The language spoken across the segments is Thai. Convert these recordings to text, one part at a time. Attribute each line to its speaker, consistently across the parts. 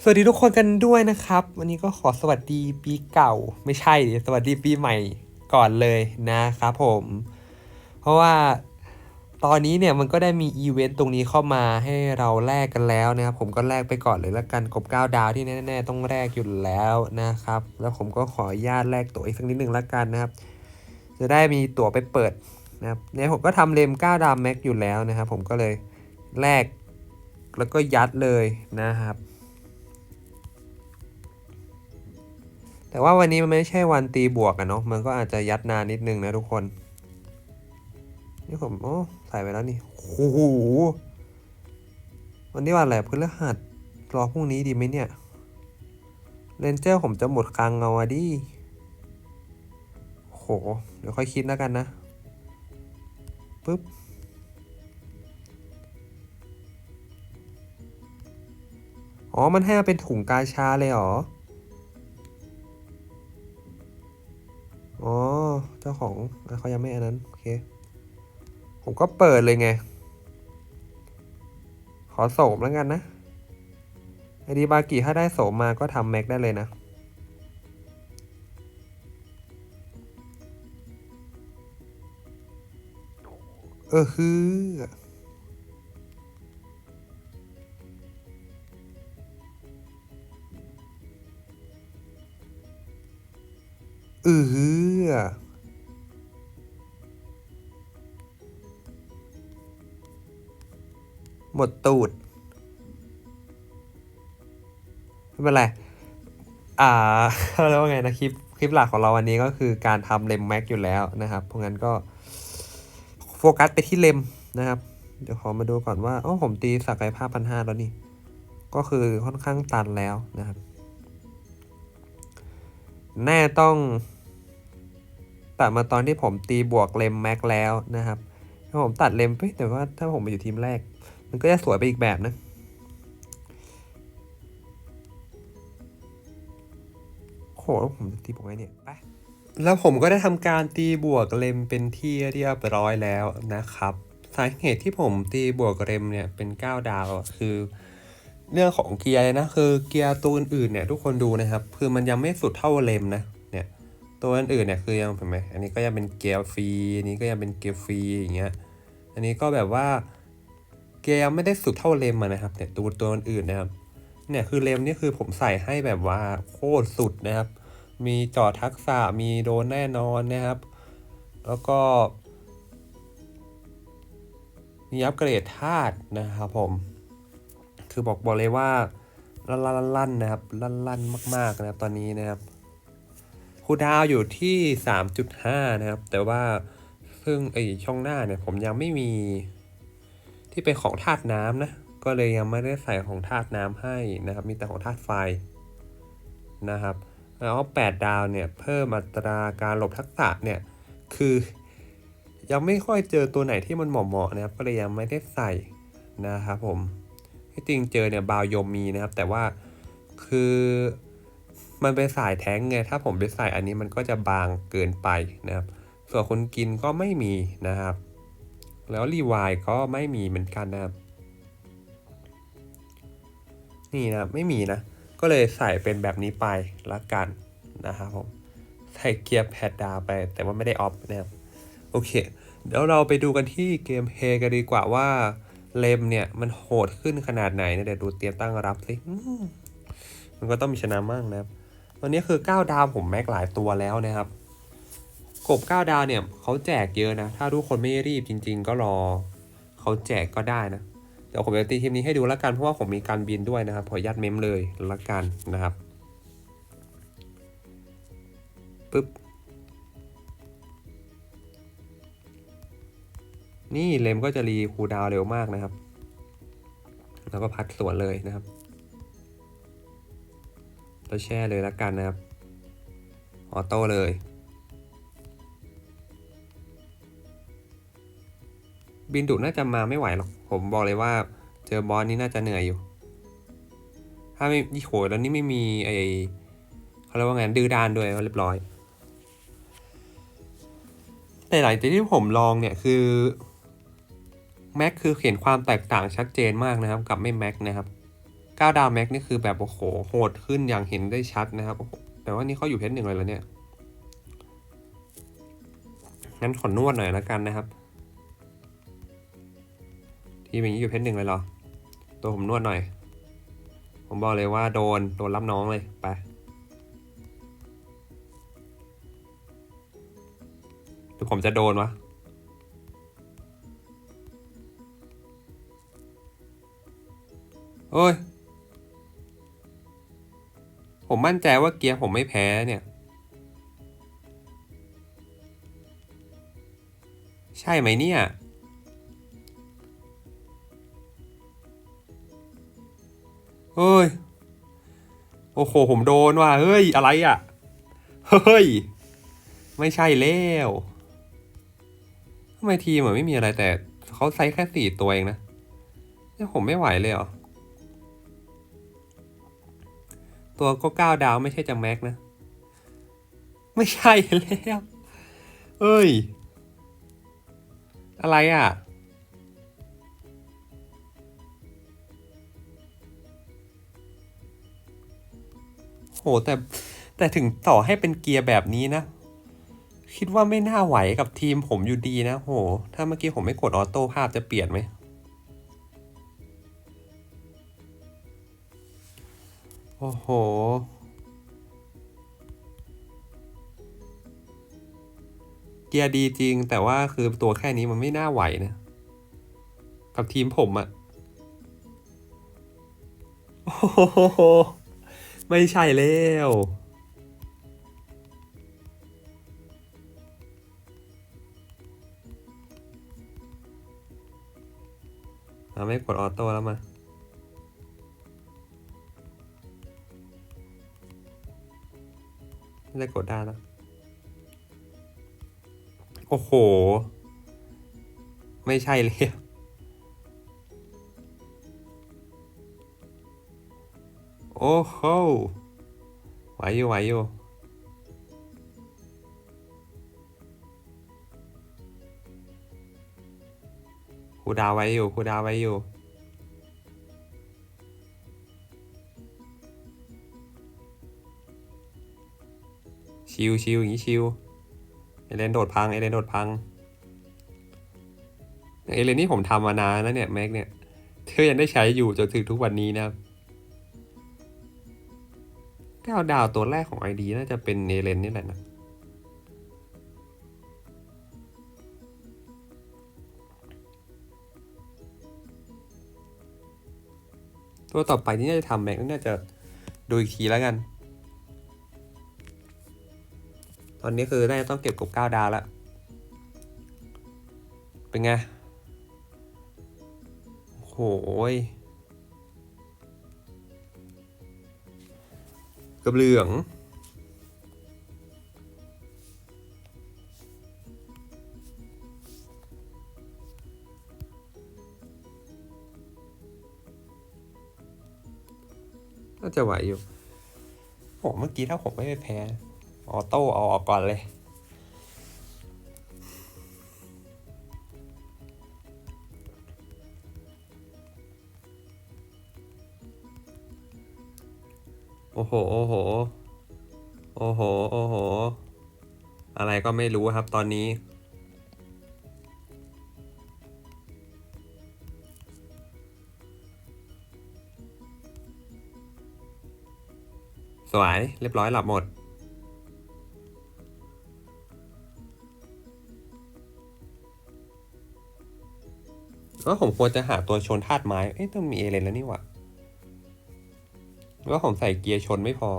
Speaker 1: สวัสดีทุกคนกันด้วยนะครับ วันนี้ก็ขอสวัสดีปีเก่า ไม่ใช่สวัสดีปีใหม่ก่อนเลยนะครับผม เพราะว่าตอนนี้เนี่ยมันก็ได้มีอีเวนต์ตรงนี้เข้ามาให้เราแลกกันแล้วนะครับผมก็แลกไปก่อนเลยละกันกบ9ดาวที่แน่ๆต้องแลกอยู่แล้วนะครับ แล้วผมก็ขออนุญาตแลกตั๋วอีกสักนิดหนึ่งละกันนะครับ จะได้มีตั๋วไปเปิดนะครับเนี่ยผมก็ทำเลม9ดาวแม็กอยู่แล้วนะครับ ผมก็เลยแลกแล้วก็ยัดเลยนะครับ แต่ว่าวันนี้มันไม่ใช่วันตีบวกอะเนาะมันก็อาจจะยัดนานนิดนึงนะทุกคน นี่ผมโอ้ใส่ไปแล้วนี่โอ้โหวันนี้วันอะไรพฤหัสรอพรุ่งนี้ดีไหมเนี่ยเรนเจอร์ผมจะหมดคลังเงาดิโห เดี๋ยวค่อยคิดแล้วกันนะปึ๊บอ๋อ มันให้มาเป็นถุงกาชาเลยเหรอ เขายังไม่อันนั้น โอเค ผมก็เปิดเลยไง ขอโสมแล้วกันนะไอดีบากิถ้าได้โสมมาก็ทำแม็กได้เลยนะ เออฮือเออฮือ หมดตูดไม่เป็นไรอ่าแล้วว่าไงนะคลิปคลิปหลักของเราวันนี้ก็คือการทำเลมแม็กอยู่แล้วนะครับเพราะงั้นก็โฟกัสไปที่เลมนะครับ เดี๋ยวขอมาดูก่อนว่าอ๋อผมตีศักยภาพพันห้าแล้วนี่ ก็คือค่อนข้างตันแล้วนะครับ แน่ต้องตัดมาตอนที่ผมตีบวกเลมแม็กแล้วนะครับถ้าผมตัดเลมไปแต่ว่าถ้าผมไปอยู่ทีมแรก มันก็จะสวยไปอีกแบบนะโหแล้วผมจะตีบวกไงเนี่ยไปแล้วผมก็ได้ทำการตีบวกเลมเป็นที่เรียบร้อยแล้วนะครับสาเหตุที่ผมตีบวกเลมเนี่ยเป็น 9 ดาวคือ เรื่องของเกียร์นะคือเกียร์ตัวอื่นเนี่ยทุกคนดูนะครับ คือมันยังไม่สุดเท่าเลมนะเนี่ยตัวอื่นเนี่ยคือยังเห็นไหมอันนี้ก็ยังเป็นเกียร์ฟรีอันนี้ก็ยังเป็นเกียร์ฟรีอย่างเงี้ยอันนี้ก็แบบว่า เกียร์ยังไม่ได้สุดเท่าเลมนะครับเนี่ยตัวตัวอื่นนะครับ เนี่ยคือเลมนี่คือผมใส่ให้แบบว่าโคตรสุดนะครับ มีจอทักษะมีโดนแน่นอนนะครับ แล้วก็ มีอัปเกรดธาตุนะครับผม คือบอกบอกเลยว่าลั่นลั่นลั่นนะครับลั่นลั่นมาก ๆนะครับตอนนี้นะครับคูดาวอยู่ที่ 3.5 นะครับ แต่ว่าซึ่งไอช่องหน้าเนี่ยผมยังไม่มี ที่เป็นของธาตุน้ำนะ ก็เลยยังไม่ได้ใส่ของธาตุน้ำให้นะครับ มีแต่ของธาตุไฟนะครับ แล้ว8ดาวเนี่ยเพิ่มอัตราการหลบทักษะเนี่ยคือยังไม่ค่อยเจอตัวไหนที่มันเหมาะๆนะครับ ก็เลยยังไม่ได้ใส่นะครับผมที่จริงเจอเนี่ยบาวยมมีนะครับ แต่ว่าคือมันเป็นสายแท้งไง ถ้าผมไปใส่อันนี้มันก็จะบางเกินไปนะครับ ส่วนคนกินก็ไม่มีนะครับ แล้วรีวายก็ไม่มีเหมือนกันนะครับนี่นะไม่มีนะ ก็เลยใส่เป็นแบบนี้ไปละกันนะครับผมใส่เกียร์แพดดาวไป แต่ว่าไม่ได้ออฟนะครับโอเคเดี๋ยวเราไปดูกันที่เกมเพย์กันดีกว่าว่าเลมเนี่ยมันโหดขึ้นขนาดไหนเนี่ยเดี๋ยวดูเตรียมตั้งรับสิมมันก็ต้องมีชนะมั่งนะครับ ตอนนี้คือ 9 ดาวผมแม็กหลายตัวแล้วนะครับ กบ9ดาวเนี่ยเขาแจกเยอะนะ ถ้าทุกคนไม่รีบจริง ๆ ก็รอเขาแจกก็ได้นะเดี๋ยวผมจะตีทีมนี้ให้ดูแล้วกันเพราะว่าผมมีการบินด้วยนะครับขออนุญาตเมมเลยละกันนะครับปึ๊บนี่เลมก็จะรีคูดาวเร็วมากนะครับ แล้วก็พัดสวนเลยนะครับแล้วแช่เลยละกันนะครับ ออโต้เลย บินดุน่าจะมาไม่ไหวหรอก ผมบอกเลยว่าเจอบอสนี่น่าจะเหนื่อยอยู่ ถ้าไม่ยี่โขแล้วนี่ไม่มีไอเขาเรียกว่าไงดื้อด้านด้วยเรียบร้อย แต่หลังจากที่ผมลองเนี่ยคือแม็กคือเห็นความแตกต่างชัดเจนมากนะครับ กับไม่แม็กนะครับก้าดาวแม็กนี่คือแบบโอ้โหโหดขึ้นอย่างเห็นได้ชัดนะครับแต่ว่านี่เขาอยู่เพชรหนึ่งเลยแล้วเนี่ยงั้นขอนวดหน่อยแล้วกันนะครับ ทีมอย่างนี้อยู่เพชรหนึ่งเลยเหรอ ตัวผมนวดหน่อย ผมบอกเลยว่าโดน โดนรับน้องเลยไปหรือผมจะโดนวะโอ้ย ผมมั่นใจว่าเกียร์ผมไม่แพ้เนี่ย ใช่ไหมเนี่ย ฮ้ย โอ้โห ผมโดนว่ะ เฮ้ย อะไรอะ เฮ้ย ไม่ใช่แล้วทำไมทีมเหมือนไม่มีอะไรแต่เขาไซส์แค่สี่ตัวเองนะเนี่ยผมไม่ไหวเลยเหรอ ตัวก็เก้าดาวไม่ใช่จะแม็กนะ ไม่ใช่แล้ว เอ้ย อะไรอะ โหแต่แต่ถึงต่อให้เป็นเกียร์แบบนี้นะ คิดว่าไม่น่าไหวกับทีมผมอยู่ดีนะโห ถ้าเมื่อกี้ผมไม่กดออโต้ภาพจะเปลี่ยนไหมโอ้โห เกียร์ดีจริง แต่ว่าคือตัวแค่นี้มันไม่น่าไหวนะ กับทีมผมอะโอ้โห ไม่ใช่แล้วเราไม่กดออโต้แล้วมาไม่ได้กดได้แล้ว โอ้โห ไม่ใช่เลย โอ้โหไหวอยู่ไหวอยู่ครูดาวไว้อยู่ครูดาวไว้อยู่ ชิวชิวอย่างนี้ชิวเอเลนโดดพังเอเลนโดดพังเอเลนนี่ผมทำมานานแล้วเนี่ยแม็กเนี่ยเธอยังได้ใช้อยู่จนถึงทุกวันนี้นะครับ ก้าดาวตัวแรกของ ID น่าจะเป็นเอเลนนี่แหละนะ ตัวต่อไปที่น่าจะทำแม็กน่าจะดูอีกทีแล้วกัน ตอนนี้คือน่าจะต้องเก็บกบเก้าดาวแล้ว เป็นไงโหย กับเหลือง น่าจะไหวอยู่โหเมื่อกี้ถ้าผมไม่ไปแพ้ ออโต้เอาออกก่อนเลย โอ้โห โอ้โห โอ้โห โอ้โห อะไรก็ไม่รู้ครับตอนนี้ สวย เรียบร้อยหลับหมดก็ผมควรจะหาตัวชนธาตุไม้ เอ๊ะต้องมีเอเลนแล้วนี่หว่า ว่าผมใส่เกียร์ชนไม่พอ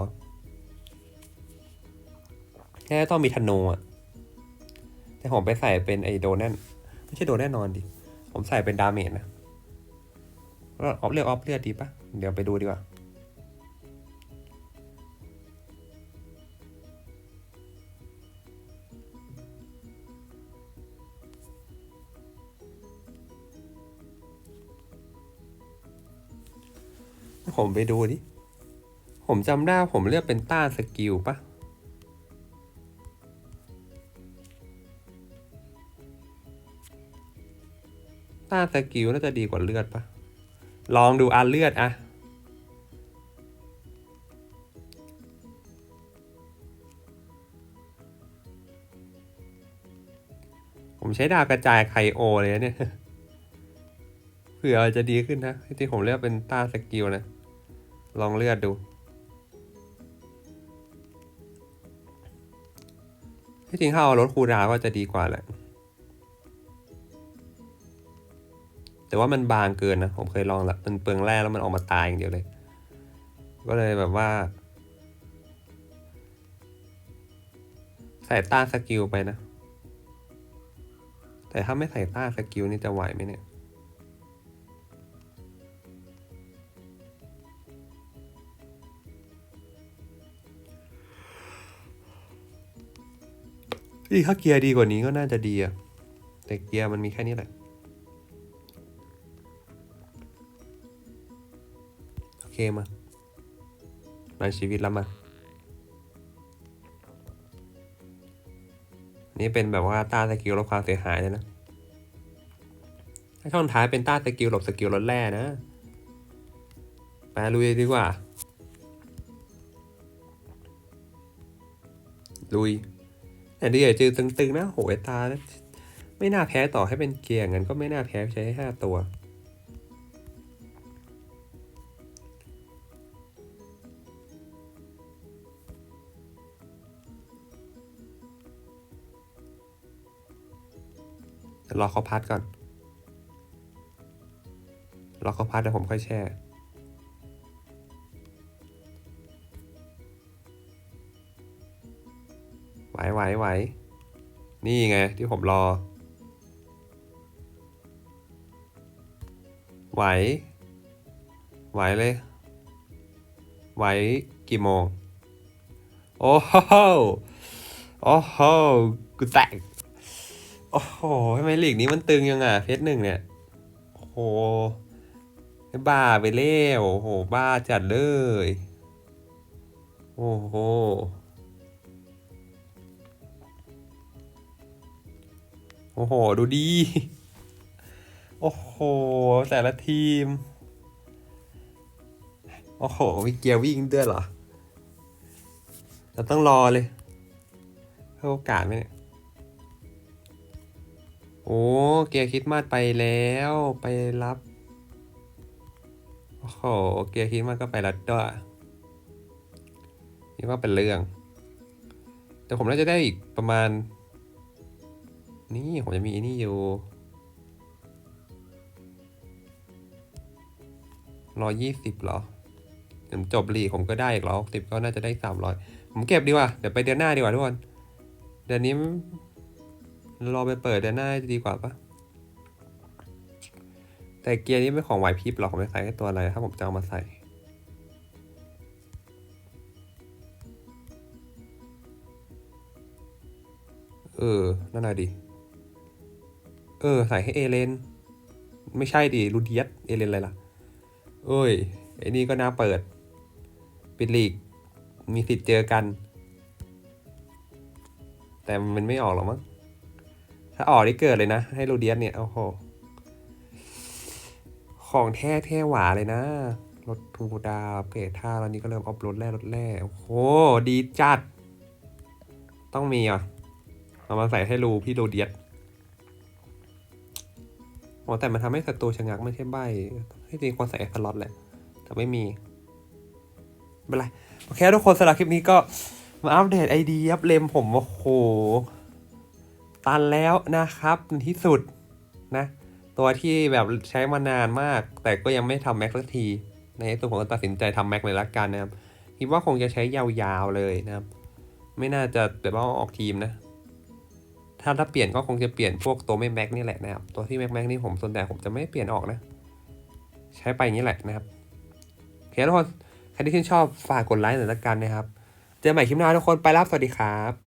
Speaker 1: แค่ต้องมีธนูอะ แต่ผมไปใส่เป็นไอโดนแน่นไม่ใช่โดนแน่นอนดิ ผมใส่เป็นดาเมจนะออฟเรียกออฟเลือดดีปะเดี๋ยวไปดูดีกว่าผมไปดูดิ ผมจำได้ผมเลือกเป็นต้านสกิลปะต้านสกิลน่าจะดีกว่าเลือดปะลองดูอานเลือดอะผมใช้ดาวกระจายไคโอเลยเนี่ยเผื่อจะดีขึ้นนะที่ผมเลือกเป็นต้านสกิลนะลองเลือดดู ริงถ้าเอารถคูลดาวก็จะดีกว่าแหละ แต่ว่ามันบางเกินนะ ผมเคยลองแล้วมันเปลืองแร่แล้วมันออกมาตายอย่างเดียวเลย ก็เลยแบบว่า ใส่ต้าสกิลไปนะ แต่ถ้าไม่ใส่ต้าสกิลนี่จะไหวไหมเนี่ย พี่ถ้าเกียร์ดีกว่านี้ก็น่าจะดีอะแต่เกียร์มันมีแค่นี้แหละ โอเคมามาชีวิตแล้วมานี่เป็นแบบว่าต้าสกิลลดความเสียหายเลยนะ ถ้าช่องท้ายเป็นต้าสกิลหลบสกิลลดแร่นะ ไปลุยดีกว่า ลุย แต่ดีใหญ่จือตึงๆนะโหยตา ไม่น่าแพ้ต่อให้เป็นเกียร์งั้นก็ไม่น่าแพ้ใช้ห้าตัว รอเขาพัดก่อน รอเขาพัดเดี๋ยวผมค่อยแช่ ไหวไหวไหวนี่ไงที่ผมรอ ไหว ไหวเลย ไหวกี่โมง โอ้โหโอ้โหกูแตก โอ้โหทำไมหลีกนี้มันตึงยังอะเพชรหนึ่งเนี่ย โอ้โหบ้าไปแล้วโอ้โห บ้าจัดเลย โอ้โห โอ้โห ดูดี โอ้โห แต่ละทีม โอ้โห มีเกียร์วิ่งด้วยเหรอ เราต้องรอเลยเพื่อโอกาสไหมเนี่ย โอ้ เกียร์คิดมาสไปแล้ว ไปรับ โอ้โห เกียร์คิดมาสก็ไปรับด้วยนี่ว่าเป็นเรื่อง แต่ผมน่าจะได้อีกประมาณ นี่ผมจะมีอันนี้อยู่ร้อยยี่สิบเหรอเดี๋ยวผมจบลีกผมก็ได้อีกร้อยสิบก็น่าจะได้สามร้อยผมเก็บดีกว่า เดี๋ยวไปเดือนหน้าดีกว่าทุกคน เดือนนี้รอไปเปิดเดือนหน้าจะดีกว่าปะแต่เกียร์นี้เป็นของไหวพริบหรอกผมจะใส่แค่ตัวอะไร ถ้าผมจะเอามาใส่เออ นั่นน่ะดิ เออ ใส่ให้เอเลน ไม่ใช่ดิลูเดียสเอเลนอะไรล่ะ เอ้ย ไอ้นี่ก็น่าเปิด ปิดลีก มีสิทธิ์เจอกัน แต่มันไม่ออกหรอกมั้ง ถ้าออกนี่เกิดเลยนะ ให้ลูเดียสเนี่ยโอ้โห ของแท้แท้หวาเลยนะ รถทูดาเกรดท่าแล้วนี้ก็เริ่มออฟรถแร่รถแร่โอ้โห ดีจัด ต้องมีอะเอามาใส่ให้รูพี่รูเดียส อ๋อแต่มันทำให้ศัตรูชะงักไม่ใช่ใบให้จริงควรใส่แอคลอตแหละ แต่ไม่มีไม่เป็นไร โอเคทุกคนสำหรับคลิปนี้ก็มาอัปเดตไอเดียับเลมผมโอ้โห ตันแล้วนะครับในที่สุดนะ ตัวที่แบบใช้มานานมาก แต่ก็ยังไม่ทำแม็กสักที ในที่สุดผมก็ตัดสินใจทำแม็กเลยละกันนะครับ คิดว่าคงจะใช้ยาวๆเลยนะครับ ไม่น่าจะแบบว่าออกทีมนะ ถ้าถ้าเปลี่ยนก็คงจะเปลี่ยนพวกตัวไม่แม็กนี่แหละนะครับ ตัวที่แม็กแม็กนี่ผมส่วนใหญ่ผมจะไม่เปลี่ยนออกนะ ใช้ไปอย่างนี้แหละนะครับโอเคทุกคน ใครที่ชื่นชอบฝากกดไลค์หน่อยละกันนะครับ เจอกันใหม่คลิปหน้าทุกคนไปรับสวัสดีครับ